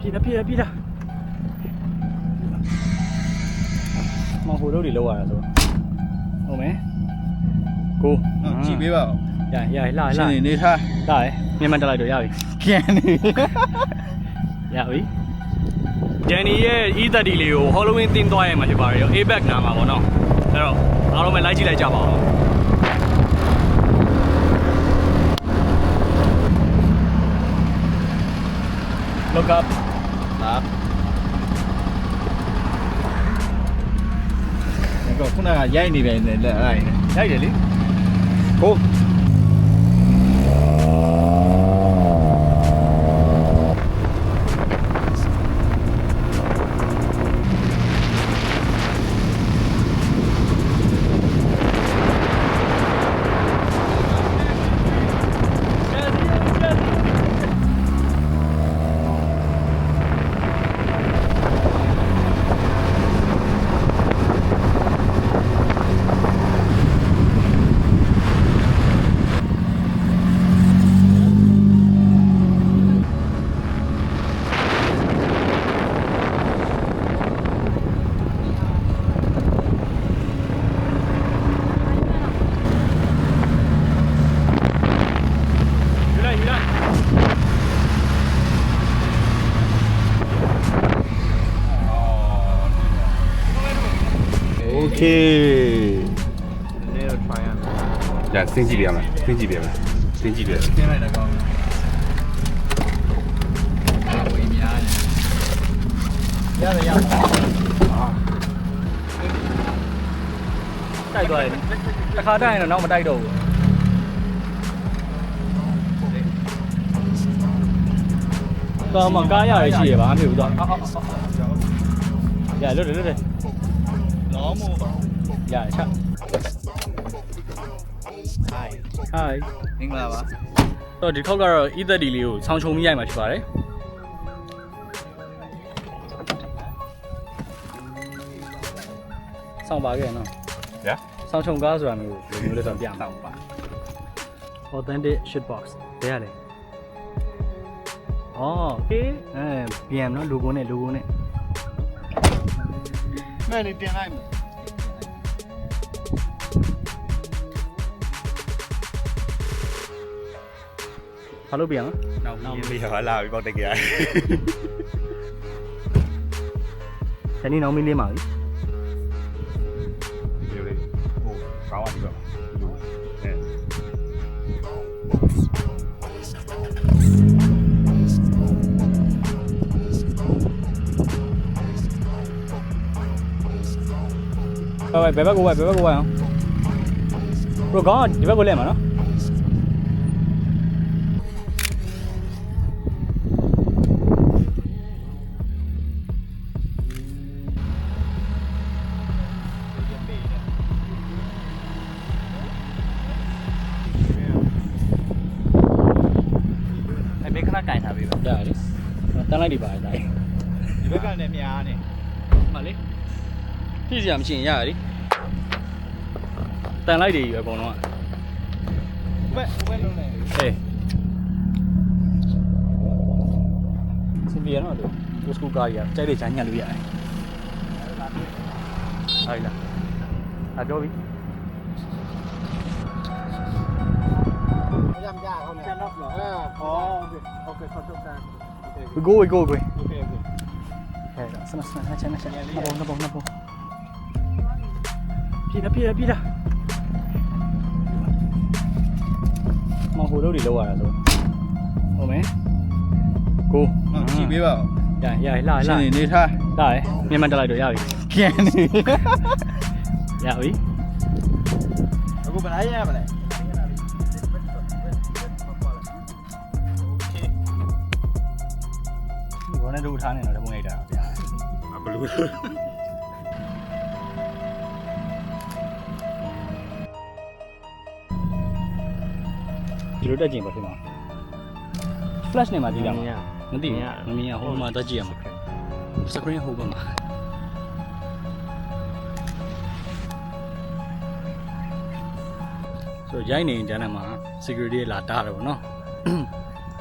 ပြေးတာပြေးတာပြေးတာမဟိုတို့တွေလောက်ရတာဆိုဟုတ်မယ်ကိုဟုတ်ကြည့်ပေးပါဦးရရရလှရှလှင်းနေနေထားလှရမြန်မာတက်လိုက်တော့ရပြီပြန်နေရပြီဒန်နီရဲ့ E30 လေးကို Halloween theme သွားရမှာဖြစ်ပါတယ်ရော A-back နားမှာပေါ့နော်အဲ့တော့အားလုံးပဲလိုက်ကြည့်လိုက်ကြပါဦး Look up လာ ခုနကရိုက်နေပြန်တယ်လက်အဲ့ဒါရိုက်တယ်လေကို ယူလိုက်ယူလိုက် ဖြည်းနည်းတော့ try ရမယ်ဒါစင်းကြည့်ပြရမယ်စင်းကြည့်ပြရမယ်စင်းကြည့်ပြရမယ်စင်းလိုက်တာကောင်းလားဝေးများတယ်ရတယ်ရတယ်တိုက်သွားတယ်တစ်ခါတိုက်ရင်တော့နောက်မတိုက်တော့ဘူးကောင်းမကားရရရှိရပါမဖြစ်ဘူးတော့ရလွတ်တယ်လွတ်တယ် လောမို့ရတယ်ချက်ဟိုင်း hi မင်္ဂလာပါတော့ဒီခေါက်ကတော့ E30 လေးကိုဆောင်းချုံမိရိုက်မှာဖြစ်ပါတယ်ဆောင်းပါခဲ့နော်။ညာဆောင်းချုံကားဆိုတာမျိုးဘယ်လိုမျိုးလဲဆိုတော့ပြမှာ ပါ authentic shit box ဘယ်ရလဲအော် okay အဲ BM နော် logo နဲ့ logo နဲ့မဲ့နေတင်လိုက်မယ်ဘာလို့ပြန်လဲနောက်။ပြီးဒီဟာလာပြီးပေါက်တက်ကြရတယ် ဒီနေ့နောက်မင်းလေးမှာပြီ။ဒီလိုလေးဟိုကောင်းပါဒီပါ။အဲဘယ်ဘယ်ဘက်ကိုဝယ်ဘယ်ဘက်ကိုဝယ်အောင်ဘရိုကောင်းဒီ က်ကိုလဲမှာနော်အဲ့ဘေးခဏကင်ထားပေးပါရတယ်လေတန်းလိုက်ဒီပါတယ်တိုင်းဒီဘက်ကလည်းများနေမလေးပြည့်စရာမရှိရင်ရရလေတန်လိုက်တွေအကုန်လုံးကဘက်ဘက်လုံးနေဟေးစင်ပြေနော်တို့ကိုစကူကားကြီးကကြိုက်တဲ့ချမ်းညက်လို့ရတယ်ဟာလာအပြောပြီ ရမ်းကြအောင်เนี่ยနော်အဲဟောโอเคโอเคขอโทษกัน we go we go we โอเคโอเค ဟဲ့ဆနဆနချမ်းချမ်းနဘောနဘောနဘောပြေးတာပြေးတာပြေးတာမဟိုတို့တွေလောက်ရတာဆိုဟုတ်မယ်ကို ဟုတ်ကြည့်ပေးပါဦး ရရလှလှ ရှင်းနေနေထား လာရမြန်မာတက်လိုက်တော့ရပြီ ပြန်နေ ရပြီ အခုဘယ်လိုက်ရမလဲ နဲ့တို့ထားနေတော့တပုံရိုက်တာဗျာဘလူးဒီလိုတက်ကျင်ပါဖြစ်မှာ flash နဲ့မှကြည့်ရမှာမသိဘူးမမြင်ရဟိုမှာတက်ကြည့်ရမှာ screen ဟိုဘက်မှာဆိုရိုက်နေတန်းထဲမှာ security လာတားတယ်ဗောနော်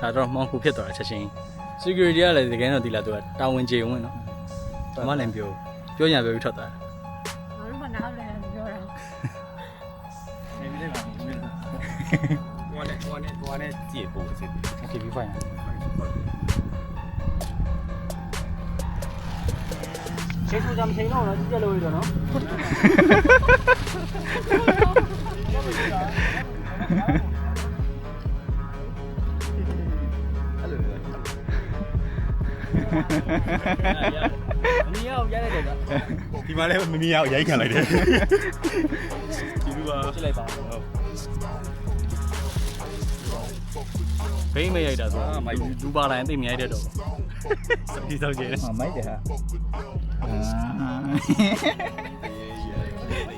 ဒါတော့မောင်ခုဖြစ်သွားတာချက်ချင်း security ကလည်းတကယ်တော့ဒီလားသူကတာဝန်ကျေဝင်နော်ဘာမှလည်းပြောပြောညာပြောပြီးထွက်သွားတာဘာမှနားလည်းပြောတာနေပြီးလိုက်ပါဦးဟိုနဲ့ဟိုနဲ့ဟိုနဲ့ကြည့်ဖို့စစ်တယ် Okay be fine ချိန်ထူကြမချိန်တော့နော်ကြည့်ကြလို့ရတော့နော် အောင်ရိုက်လိုက်တယ်ဗျာဒီမှာလည်းမမီအောင်ရိုက်ခံလိုက်တယ်ဒီလိုပါကြည့်လိုက်ပါဟုတ်ဘိမ့်မရိုက်တာဆိုတော့လူပါတိုင်းသိမရိုက်တဲ့တော့စပီးဆောင်ကျင်းတယ်မိုက်တယ်ဟာ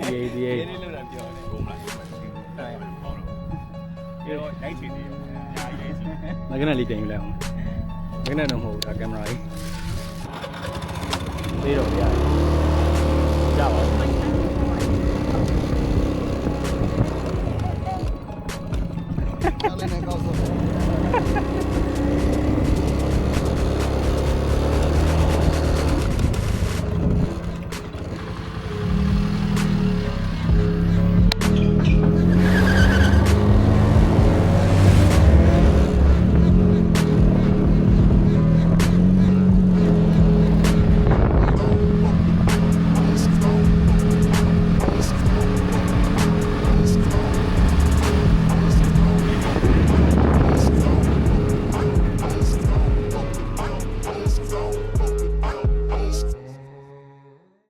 ဒီဒီဒီလေးလောက်တာပြောတယ်ဘုံလိုက်ပြောတော့နိုင်ချင်တယ်မကနလေးတင်ယူလိုက်အောင်မကနတော့မဟုတ်ဘူးဒါကင်မရာကြီး သေးတော့ရတယ်ရပါဘူးလည်းနဲ့ကောက်စ